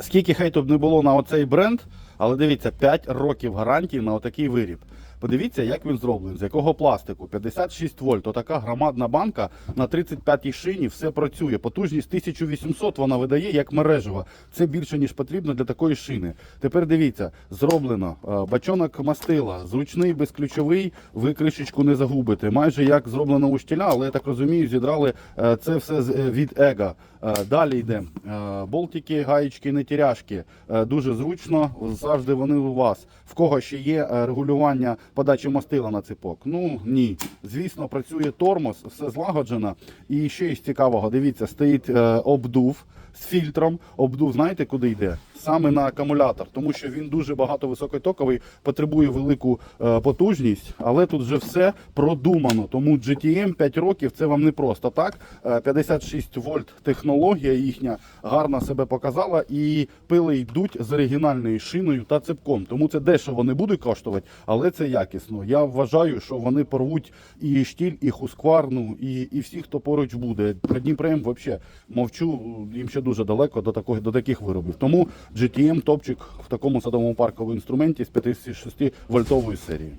скільки хейту б не було на оцей бренд, але дивіться, 5 років гарантії на отакий виріб. Подивіться, як він зроблений, з якого пластику. 56 вольт, отака громадна банка на 35-й шині, все працює. Потужність 1800 вона видає як мережева. Це більше, ніж потрібно для такої шини. Тепер дивіться, зроблено е, бачонок мастила, зручний, безключовий, ви кришечку не загубите. Майже як зроблено у штіля, але я так розумію, зідрали е, це все е, від Ега. Далі йде болтики, гаєчки, нетіряшки. Е, Дуже зручно, завжди вони у вас. В кого ще є е, регулювання подачі мастила на ципок? Ну ні. Звісно, працює тормоз, все злагоджено. І ще із цікавого, дивіться, стоїть е, обдув з фільтром. Обдув, знаєте, куди йде? Саме на акумулятор, тому що він дуже багато високотоковий, потребує велику е, потужність, але тут вже все продумано. Тому GTM 5 років це вам не просто так. Е, 56 вольт технологія їхня гарно себе показала, і пили йдуть з оригінальною шиною та цепком. Тому це дешево не буде коштувати, але це якісно. Я вважаю, що вони порвуть і штіль, і хускварну, і, і всі, хто поруч буде. Про Дніпрем взагалі мовчу, їм ще дуже далеко до такого до таких виробів. Тому GTM топчик в такому садовому парковому інструменті з 56 вольтової серією.